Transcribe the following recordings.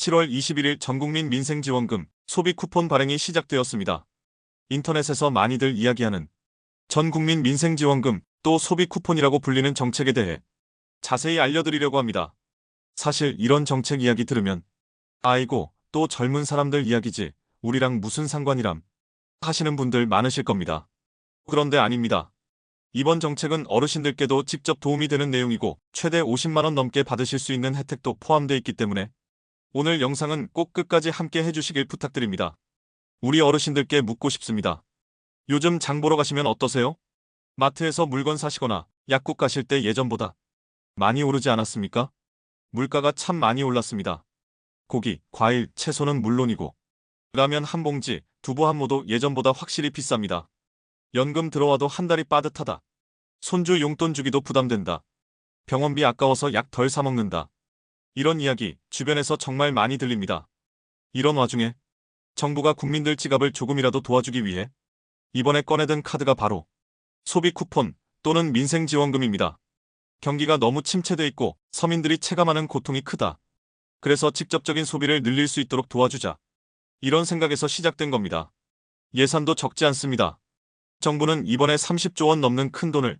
7월 21일 전국민 민생지원금 소비 쿠폰 발행이 시작되었습니다. 인터넷에서 많이들 이야기하는 전국민 민생지원금 또 소비 쿠폰이라고 불리는 정책에 대해 자세히 알려드리려고 합니다. 사실 이런 정책 이야기 들으면 아이고 또 젊은 사람들 이야기지 우리랑 무슨 상관이람 하시는 분들 많으실 겁니다. 그런데 아닙니다. 이번 정책은 어르신들께도 직접 도움이 되는 내용이고 최대 50만원 넘게 받으실 수 있는 혜택도 포함되어 있기 때문에 오늘 영상은 꼭 끝까지 함께 해주시길 부탁드립니다. 우리 어르신들께 묻고 싶습니다. 요즘 장 보러 가시면 어떠세요? 마트에서 물건 사시거나 약국 가실 때 예전보다 많이 오르지 않았습니까? 물가가 참 많이 올랐습니다. 고기, 과일, 채소는 물론이고 라면 한 봉지, 두부 한 모도 예전보다 확실히 비쌉니다. 연금 들어와도 한 달이 빠듯하다. 손주 용돈 주기도 부담된다. 병원비 아까워서 약 덜 사먹는다. 이런 이야기 주변에서 정말 많이 들립니다. 이런 와중에 정부가 국민들 지갑을 조금이라도 도와주기 위해 이번에 꺼내든 카드가 바로 소비 쿠폰 또는 민생지원금입니다. 경기가 너무 침체돼 있고 서민들이 체감하는 고통이 크다. 그래서 직접적인 소비를 늘릴 수 있도록 도와주자. 이런 생각에서 시작된 겁니다. 예산도 적지 않습니다. 정부는 이번에 30조 원 넘는 큰 돈을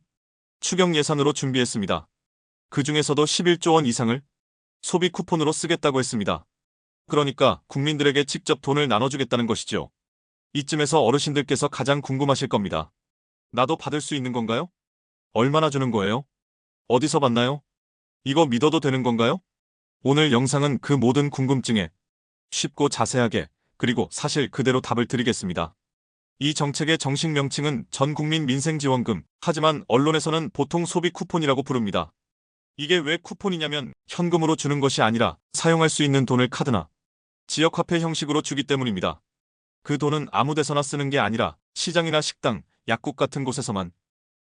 추경 예산으로 준비했습니다. 그 중에서도 11조 원 이상을 소비 쿠폰으로 쓰겠다고 했습니다. 그러니까 국민들에게 직접 돈을 나눠주겠다는 것이죠. 이쯤에서 어르신들께서 가장 궁금하실 겁니다. 나도 받을 수 있는 건가요? 얼마나 주는 거예요? 어디서 받나요? 이거 믿어도 되는 건가요? 오늘 영상은 그 모든 궁금증에 쉽고 자세하게 그리고 사실 그대로 답을 드리겠습니다. 이 정책의 정식 명칭은 전국민 민생지원금, 하지만 언론에서는 보통 소비 쿠폰이라고 부릅니다. 이게 왜 쿠폰이냐면 현금으로 주는 것이 아니라 사용할 수 있는 돈을 카드나 지역화폐 형식으로 주기 때문입니다. 그 돈은 아무 데서나 쓰는 게 아니라 시장이나 식당, 약국 같은 곳에서만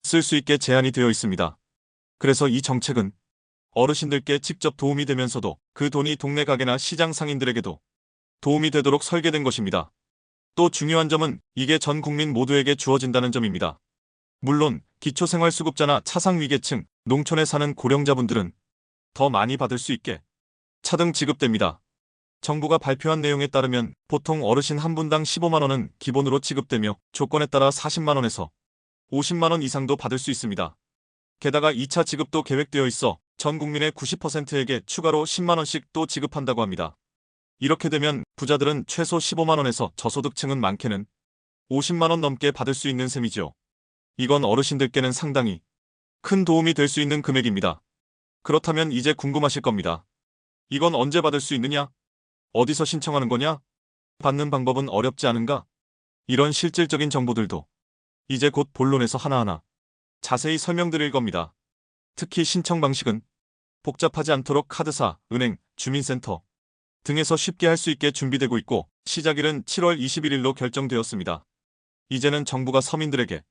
쓸 수 있게 제한이 되어 있습니다. 그래서 이 정책은 어르신들께 직접 도움이 되면서도 그 돈이 동네 가게나 시장 상인들에게도 도움이 되도록 설계된 것입니다. 또 중요한 점은 이게 전 국민 모두에게 주어진다는 점입니다. 물론 기초생활수급자나 차상위계층, 농촌에 사는 고령자분들은 더 많이 받을 수 있게 차등 지급됩니다. 정부가 발표한 내용에 따르면 보통 어르신 한 분당 15만원은 기본으로 지급되며 조건에 따라 40만원에서 50만원 이상도 받을 수 있습니다. 게다가 2차 지급도 계획되어 있어 전 국민의 90%에게 추가로 10만원씩 또 지급한다고 합니다. 이렇게 되면 부자들은 최소 15만원에서 저소득층은 많게는 50만원 넘게 받을 수 있는 셈이죠. 이건 어르신들께는 상당히 큰 도움이 될 수 있는 금액입니다. 그렇다면 이제 궁금하실 겁니다. 이건 언제 받을 수 있느냐? 어디서 신청하는 거냐? 받는 방법은 어렵지 않은가? 이런 실질적인 정보들도 이제 곧 본론에서 하나하나 자세히 설명드릴 겁니다. 특히 신청 방식은 복잡하지 않도록 카드사, 은행, 주민센터 등에서 쉽게 할 수 있게 준비되고 있고 시작일은 7월 21일로 결정되었습니다. 이제는 정부가 서민들에게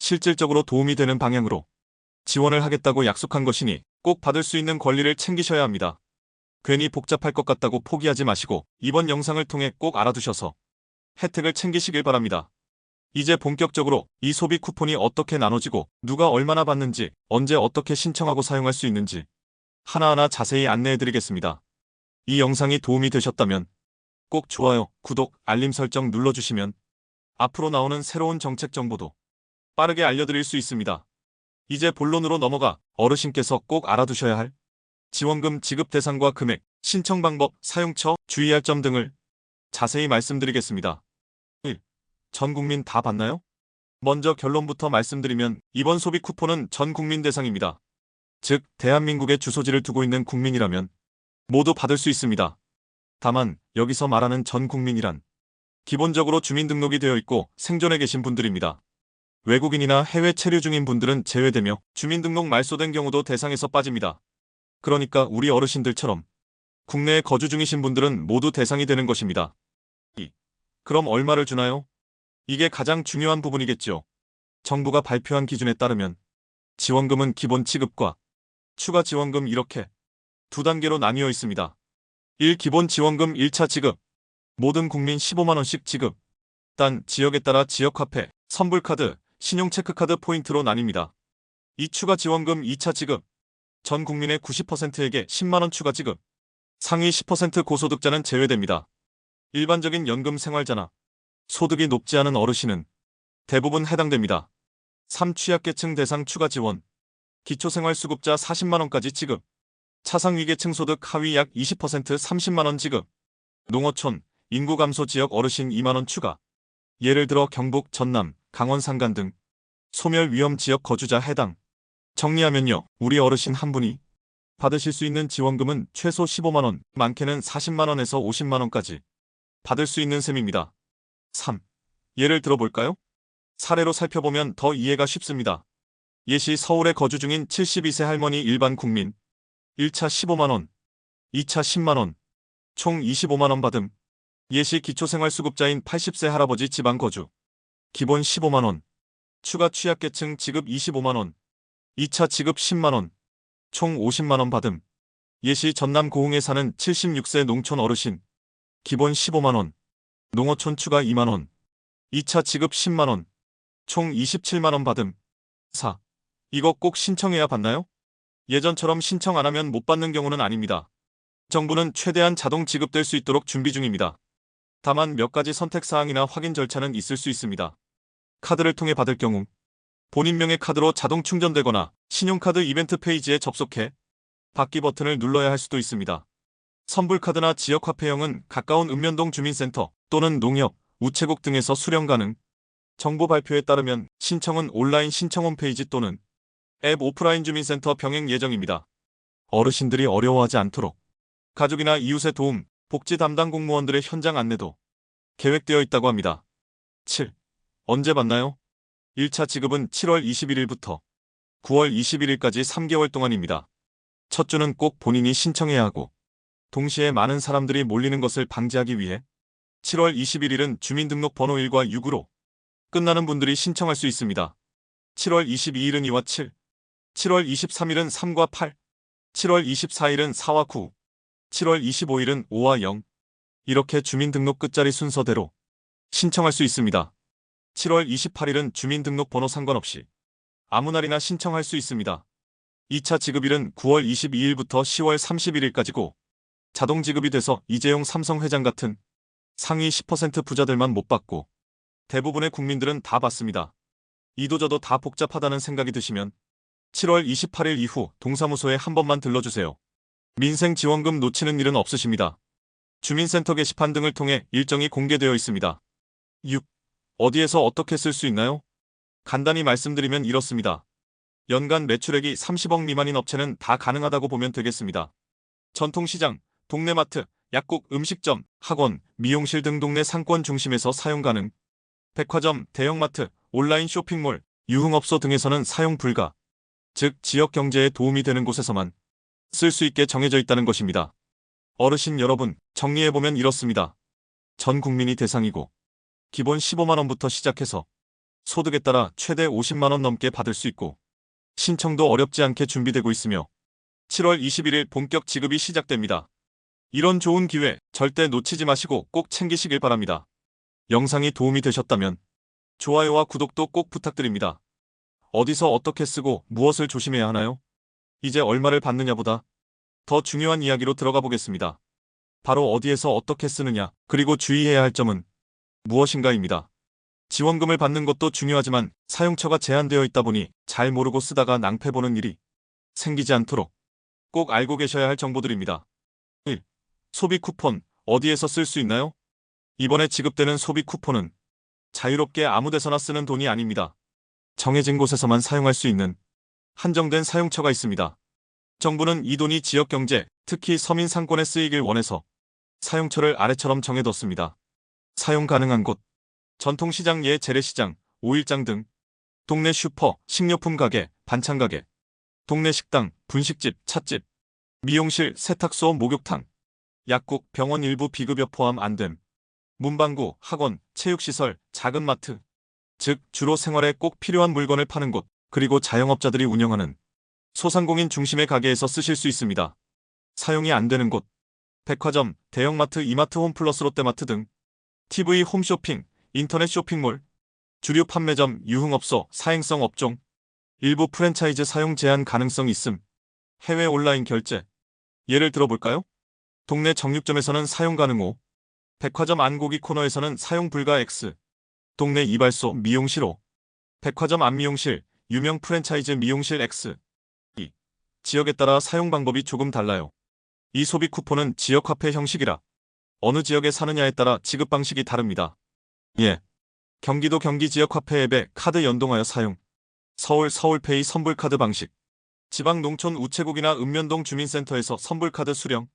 실질적으로 도움이 되는 방향으로 지원을 하겠다고 약속한 것이니 꼭 받을 수 있는 권리를 챙기셔야 합니다. 괜히 복잡할 것 같다고 포기하지 마시고 이번 영상을 통해 꼭 알아두셔서 혜택을 챙기시길 바랍니다. 이제 본격적으로 이 소비 쿠폰이 어떻게 나눠지고 누가 얼마나 받는지 언제 어떻게 신청하고 사용할 수 있는지 하나하나 자세히 안내해드리겠습니다. 이 영상이 도움이 되셨다면 꼭 좋아요, 구독, 알림 설정 눌러주시면 앞으로 나오는 새로운 정책 정보도 빠르게 알려드릴 수 있습니다. 이제 본론으로 넘어가 어르신께서 꼭 알아두셔야 할 지원금 지급 대상과 금액, 신청 방법, 사용처, 주의할 점 등을 자세히 말씀드리겠습니다. 1. 전 국민 다 받나요? 먼저 결론부터 말씀드리면 이번 소비 쿠폰은 전 국민 대상입니다. 즉, 대한민국에 주소지를 두고 있는 국민이라면 모두 받을 수 있습니다. 다만 여기서 말하는 전 국민이란 기본적으로 주민등록이 되어 있고 생존해 계신 분들입니다. 외국인이나 해외 체류 중인 분들은 제외되며 주민등록 말소된 경우도 대상에서 빠집니다. 그러니까 우리 어르신들처럼 국내에 거주 중이신 분들은 모두 대상이 되는 것입니다. 2. 그럼 얼마를 주나요? 이게 가장 중요한 부분이겠죠. 정부가 발표한 기준에 따르면 지원금은 기본 지급과 추가 지원금 이렇게 두 단계로 나뉘어 있습니다. 1. 기본 지원금 1차 지급 모든 국민 15만원씩 지급 단 지역에 따라 지역화폐, 선불카드, 신용체크카드 포인트로 나뉩니다. 2. 추가 지원금 2차 지급 전 국민의 90%에게 10만원 추가 지급 상위 10% 고소득자는 제외됩니다. 일반적인 연금 생활자나 소득이 높지 않은 어르신은 대부분 해당됩니다. 3. 취약계층 대상 추가 지원 기초생활수급자 40만원까지 지급 차상위계층 소득 하위 약 20% 30만원 지급 농어촌, 인구 감소 지역 어르신 2만원 추가 예를 들어 경북, 전남, 강원 산간 등 소멸 위험 지역 거주자 해당 정리하면요. 우리 어르신 한 분이 받으실 수 있는 지원금은 최소 15만원, 많게는 40만원에서 50만원까지 받을 수 있는 셈입니다. 3. 예를 들어볼까요? 사례로 살펴보면 더 이해가 쉽습니다. 예시 서울에 거주 중인 72세 할머니 일반 국민 1차 15만원, 2차 10만원, 총 25만원 받음. 예시 기초생활수급자인 80세 할아버지 지방 거주. 기본 15만원. 추가 취약계층 지급 25만원. 2차 지급 10만원. 총 50만원 받음. 예시 전남 고흥에 사는 76세 농촌 어르신. 기본 15만원. 농어촌 추가 2만원. 2차 지급 10만원. 총 27만원 받음. 4. 이거 꼭 신청해야 받나요? 예전처럼 신청 안 하면 못 받는 경우는 아닙니다. 정부는 최대한 자동 지급될 수 있도록 준비 중입니다. 다만 몇 가지 선택 사항이나 확인 절차는 있을 수 있습니다. 카드를 통해 받을 경우 본인 명의 카드로 자동 충전되거나 신용카드 이벤트 페이지에 접속해 받기 버튼을 눌러야 할 수도 있습니다. 선불카드나 지역화폐형은 가까운 읍면동 주민센터 또는 농협, 우체국 등에서 수령 가능. 정보 발표에 따르면 신청은 온라인 신청 홈페이지 또는 앱 오프라인 주민센터 병행 예정입니다. 어르신들이 어려워하지 않도록 가족이나 이웃의 도움, 복지 담당 공무원들의 현장 안내도 계획되어 있다고 합니다. 7. 언제 받나요? 1차 지급은 7월 21일부터 9월 21일까지 3개월 동안입니다. 첫 주는 꼭 본인이 신청해야 하고 동시에 많은 사람들이 몰리는 것을 방지하기 위해 7월 21일은 주민등록번호 1과 6으로 끝나는 분들이 신청할 수 있습니다. 7월 22일은 2와 7, 7월 23일은 3과 8, 7월 24일은 4와 9, 7월 25일은 5와 0. 이렇게 주민등록 끝자리 순서대로 신청할 수 있습니다. 7월 28일은 주민등록번호 상관없이 아무 날이나 신청할 수 있습니다. 2차 지급일은 9월 22일부터 10월 31일까지고 자동 지급이 돼서 이재용 삼성 회장 같은 상위 10% 부자들만 못 받고 대부분의 국민들은 다 받습니다. 이도저도 다 복잡하다는 생각이 드시면 7월 28일 이후 동사무소에 한 번만 들러주세요. 민생지원금 놓치는 일은 없으십니다. 주민센터 게시판 등을 통해 일정이 공개되어 있습니다. 6. 어디에서 어떻게 쓸 수 있나요? 간단히 말씀드리면 이렇습니다. 연간 매출액이 30억 미만인 업체는 다 가능하다고 보면 되겠습니다. 전통시장, 동네마트, 약국, 음식점, 학원, 미용실 등 동네 상권 중심에서 사용 가능. 백화점, 대형마트, 온라인 쇼핑몰, 유흥업소 등에서는 사용 불가. 즉 지역 경제에 도움이 되는 곳에서만 쓸 수 있게 정해져 있다는 것입니다. 어르신 여러분, 정리해보면 이렇습니다. 전 국민이 대상이고 기본 15만원부터 시작해서 소득에 따라 최대 50만원 넘게 받을 수 있고 신청도 어렵지 않게 준비되고 있으며 7월 21일 본격 지급이 시작됩니다. 이런 좋은 기회 절대 놓치지 마시고 꼭 챙기시길 바랍니다. 영상이 도움이 되셨다면 좋아요와 구독도 꼭 부탁드립니다. 어디서 어떻게 쓰고 무엇을 조심해야 하나요? 이제 얼마를 받느냐보다 더 중요한 이야기로 들어가 보겠습니다. 바로 어디에서 어떻게 쓰느냐, 그리고 주의해야 할 점은 무엇인가입니다. 지원금을 받는 것도 중요하지만 사용처가 제한되어 있다 보니 잘 모르고 쓰다가 낭패 보는 일이 생기지 않도록 꼭 알고 계셔야 할 정보들입니다. 1. 소비 쿠폰 어디에서 쓸 수 있나요? 이번에 지급되는 소비 쿠폰은 자유롭게 아무 데서나 쓰는 돈이 아닙니다. 정해진 곳에서만 사용할 수 있는 한정된 사용처가 있습니다. 정부는 이 돈이 지역 경제, 특히 서민 상권에 쓰이길 원해서 사용처를 아래처럼 정해뒀습니다. 사용 가능한 곳, 전통시장 예 재래시장, 오일장 등, 동네 슈퍼, 식료품 가게, 반찬 가게, 동네 식당, 분식집, 찻집, 미용실, 세탁소, 목욕탕, 약국, 병원 일부 비급여 포함 안 됨, 문방구, 학원, 체육시설, 작은 마트, 즉 주로 생활에 꼭 필요한 물건을 파는 곳, 그리고 자영업자들이 운영하는 소상공인 중심의 가게에서 쓰실 수 있습니다. 사용이 안 되는 곳, 백화점, 대형마트, 이마트 홈플러스 롯데마트 등 TV 홈쇼핑, 인터넷 쇼핑몰, 주류 판매점, 유흥업소, 사행성 업종, 일부 프랜차이즈 사용 제한 가능성 있음, 해외 온라인 결제. 예를 들어볼까요? 동네 정육점에서는 사용 가능 O. 백화점 안고기 코너에서는 사용 불가 X. 동네 이발소 미용실 O. 백화점 안미용실, 유명 프랜차이즈 미용실 X. 2. 지역에 따라 사용 방법이 조금 달라요. 이 소비 쿠폰은 지역 화폐 형식이라 어느 지역에 사느냐에 따라 지급 방식이 다릅니다. 예. 경기도 경기 지역 화폐 앱에 카드 연동하여 사용. 서울 서울페이 선불카드 방식. 지방 농촌 우체국이나 읍면동 주민센터에서 선불카드 수령.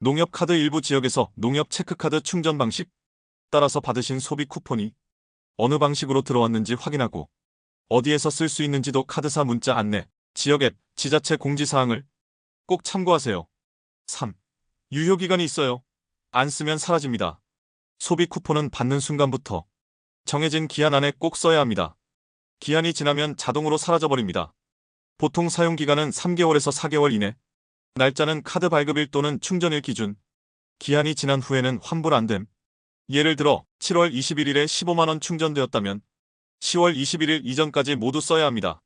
농협카드 일부 지역에서 농협 체크카드 충전 방식. 따라서 받으신 소비 쿠폰이 어느 방식으로 들어왔는지 확인하고 어디에서 쓸 수 있는지도 카드사 문자 안내, 지역 앱, 지자체 공지사항을 꼭 참고하세요. 3. 유효기간이 있어요. 안 쓰면 사라집니다. 소비 쿠폰은 받는 순간부터 정해진 기한 안에 꼭 써야 합니다. 기한이 지나면 자동으로 사라져버립니다. 보통 사용기간은 3개월에서 4개월 이내. 날짜는 카드 발급일 또는 충전일 기준. 기한이 지난 후에는 환불 안 됨. 예를 들어 7월 21일에 15만원 충전되었다면 10월 21일 이전까지 모두 써야 합니다.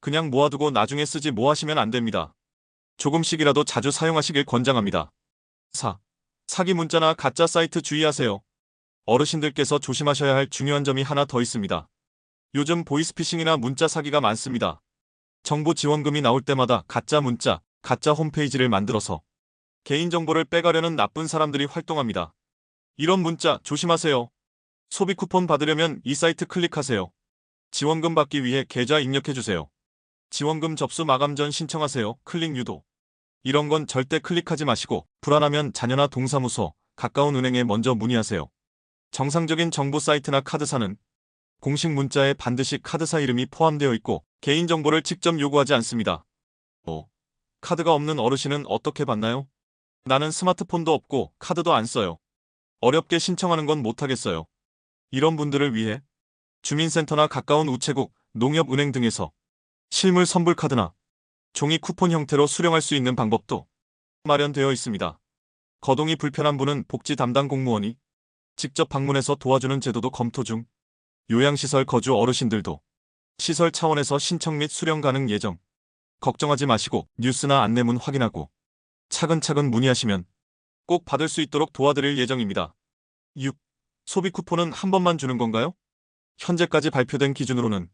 그냥 모아두고 나중에 쓰지 뭐 하시면 안 됩니다. 조금씩이라도 자주 사용하시길 권장합니다. 4. 사기 문자나 가짜 사이트 주의하세요. 어르신들께서 조심하셔야 할 중요한 점이 하나 더 있습니다. 요즘 보이스피싱이나 문자 사기가 많습니다. 정보 지원금이 나올 때마다 가짜 문자, 가짜 홈페이지를 만들어서 개인정보를 빼가려는 나쁜 사람들이 활동합니다. 이런 문자 조심하세요. 소비 쿠폰 받으려면 이 사이트 클릭하세요. 지원금 받기 위해 계좌 입력해주세요. 지원금 접수 마감 전 신청하세요. 클릭 유도. 이런 건 절대 클릭하지 마시고 불안하면 자녀나 동사무소, 가까운 은행에 먼저 문의하세요. 정상적인 정보 사이트나 카드사는 공식 문자에 반드시 카드사 이름이 포함되어 있고 개인정보를 직접 요구하지 않습니다. 5. 카드가 없는 어르신은 어떻게 받나요? 나는 스마트폰도 없고 카드도 안 써요. 어렵게 신청하는 건 못하겠어요. 이런 분들을 위해 주민센터나 가까운 우체국, 농협은행 등에서 실물 선불 카드나 종이 쿠폰 형태로 수령할 수 있는 방법도 마련되어 있습니다. 거동이 불편한 분은 복지 담당 공무원이 직접 방문해서 도와주는 제도도 검토 중. 요양시설 거주 어르신들도 시설 차원에서 신청 및 수령 가능 예정. 걱정하지 마시고 뉴스나 안내문 확인하고 차근차근 문의하시면 꼭 받을 수 있도록 도와드릴 예정입니다. 6. 소비 쿠폰은 한 번만 주는 건가요? 현재까지 발표된 기준으로는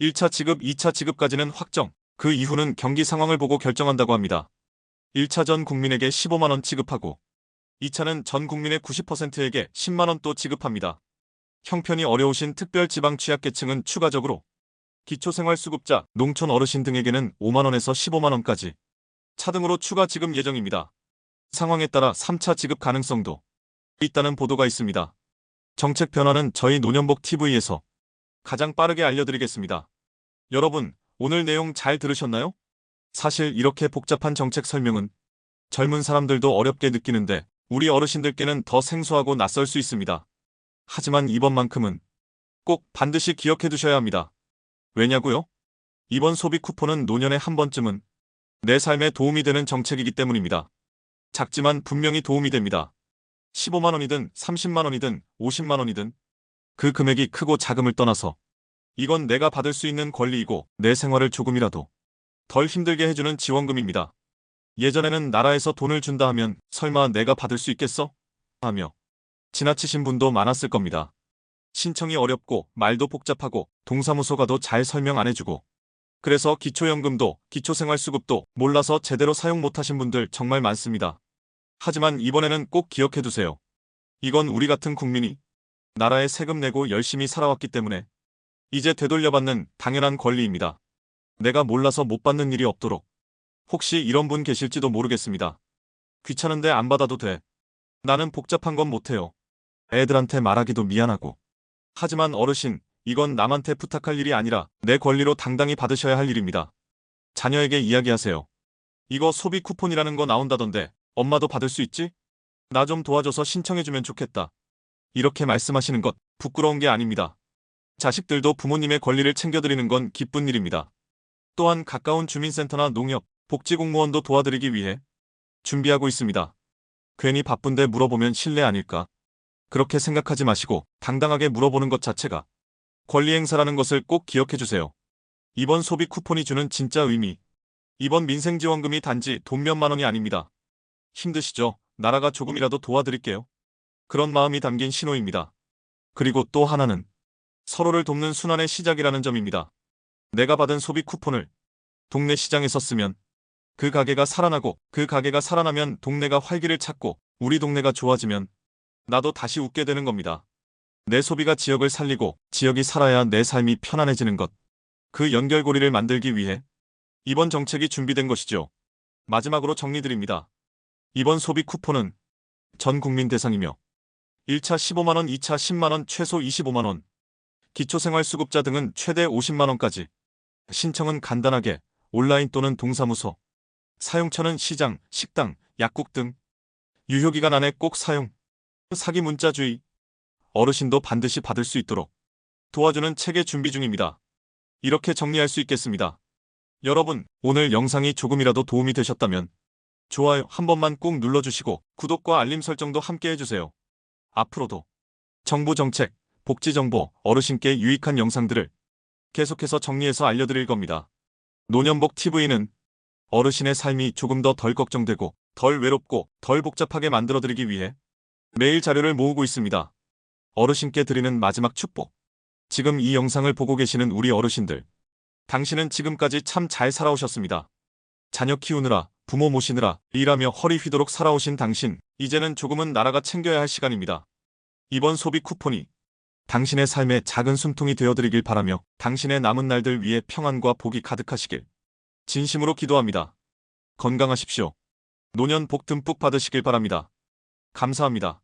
1차 지급, 2차 지급까지는 확정, 그 이후는 경기 상황을 보고 결정한다고 합니다. 1차 전 국민에게 15만원 지급하고 2차는 전 국민의 90%에게 10만원 또 지급합니다. 형편이 어려우신 특별 지방 취약계층은 추가적으로 기초생활수급자, 농촌 어르신 등에게는 5만원에서 15만원까지 차 등으로 추가 지급 예정입니다. 상황에 따라 3차 지급 가능성도 있다는 보도가 있습니다. 정책 변화는 저희 노년복 TV에서 가장 빠르게 알려드리겠습니다. 여러분, 오늘 내용 잘 들으셨나요? 사실 이렇게 복잡한 정책 설명은 젊은 사람들도 어렵게 느끼는데 우리 어르신들께는 더 생소하고 낯설 수 있습니다. 하지만 이번만큼은 꼭 반드시 기억해 두셔야 합니다. 왜냐고요? 이번 소비 쿠폰은 노년에 한 번쯤은 내 삶에 도움이 되는 정책이기 때문입니다. 작지만 분명히 도움이 됩니다. 15만원이든 30만원이든 50만원이든 그 금액이 크고 작음을 떠나서 이건 내가 받을 수 있는 권리이고 내 생활을 조금이라도 덜 힘들게 해주는 지원금입니다. 예전에는 나라에서 돈을 준다 하면 설마 내가 받을 수 있겠어? 하며 지나치신 분도 많았을 겁니다. 신청이 어렵고 말도 복잡하고 동사무소 가도 잘 설명 안 해주고 그래서 기초연금도 기초생활수급도 몰라서 제대로 사용 못하신 분들 정말 많습니다. 하지만 이번에는 꼭 기억해두세요. 이건 우리 같은 국민이 나라에 세금 내고 열심히 살아왔기 때문에 이제 되돌려받는 당연한 권리입니다. 내가 몰라서 못 받는 일이 없도록 혹시 이런 분 계실지도 모르겠습니다. 귀찮은데 안 받아도 돼. 나는 복잡한 건 못해요. 애들한테 말하기도 미안하고. 하지만 어르신, 이건 남한테 부탁할 일이 아니라 내 권리로 당당히 받으셔야 할 일입니다. 자녀에게 이야기하세요. 이거 소비 쿠폰이라는 거 나온다던데 엄마도 받을 수 있지? 나 좀 도와줘서 신청해주면 좋겠다. 이렇게 말씀하시는 것 부끄러운 게 아닙니다. 자식들도 부모님의 권리를 챙겨드리는 건 기쁜 일입니다. 또한 가까운 주민센터나 농협, 복지공무원도 도와드리기 위해 준비하고 있습니다. 괜히 바쁜데 물어보면 실례 아닐까? 그렇게 생각하지 마시고 당당하게 물어보는 것 자체가 권리 행사라는 것을 꼭 기억해 주세요. 이번 소비 쿠폰이 주는 진짜 의미. 이번 민생지원금이 단지 돈 몇만 원이 아닙니다. 힘드시죠? 나라가 조금이라도 도와드릴게요. 그런 마음이 담긴 신호입니다. 그리고 또 하나는 서로를 돕는 순환의 시작이라는 점입니다. 내가 받은 소비 쿠폰을 동네 시장에서 쓰면 그 가게가 살아나고 그 가게가 살아나면 동네가 활기를 찾고 우리 동네가 좋아지면 나도 다시 웃게 되는 겁니다. 내 소비가 지역을 살리고 지역이 살아야 내 삶이 편안해지는 것. 그 연결고리를 만들기 위해 이번 정책이 준비된 것이죠. 마지막으로 정리드립니다. 이번 소비 쿠폰은 전 국민 대상이며 1차 15만원, 2차 10만원, 최소 25만원, 기초생활수급자 등은 최대 50만원까지. 신청은 간단하게 온라인 또는 동사무소, 사용처는 시장, 식당, 약국 등. 유효기간 안에 꼭 사용. 사기 문자 주의. 어르신도 반드시 받을 수 있도록 도와주는 체계 준비 중입니다. 이렇게 정리할 수 있겠습니다. 여러분, 오늘 영상이 조금이라도 도움이 되셨다면 좋아요 한 번만 꾹 눌러주시고 구독과 알림 설정도 함께 해주세요. 앞으로도 정부 정책, 복지 정보, 어르신께 유익한 영상들을 계속해서 정리해서 알려드릴 겁니다. 노년복 TV는 어르신의 삶이 조금 더 덜 걱정되고 덜 외롭고 덜 복잡하게 만들어드리기 위해 매일 자료를 모으고 있습니다. 어르신께 드리는 마지막 축복. 지금 이 영상을 보고 계시는 우리 어르신들. 당신은 지금까지 참 잘 살아오셨습니다. 자녀 키우느라, 부모 모시느라, 일하며 허리 휘도록 살아오신 당신, 이제는 조금은 나라가 챙겨야 할 시간입니다. 이번 소비 쿠폰이 당신의 삶에 작은 숨통이 되어드리길 바라며 당신의 남은 날들 위해 평안과 복이 가득하시길 진심으로 기도합니다. 건강하십시오. 노년 복 듬뿍 받으시길 바랍니다. 감사합니다.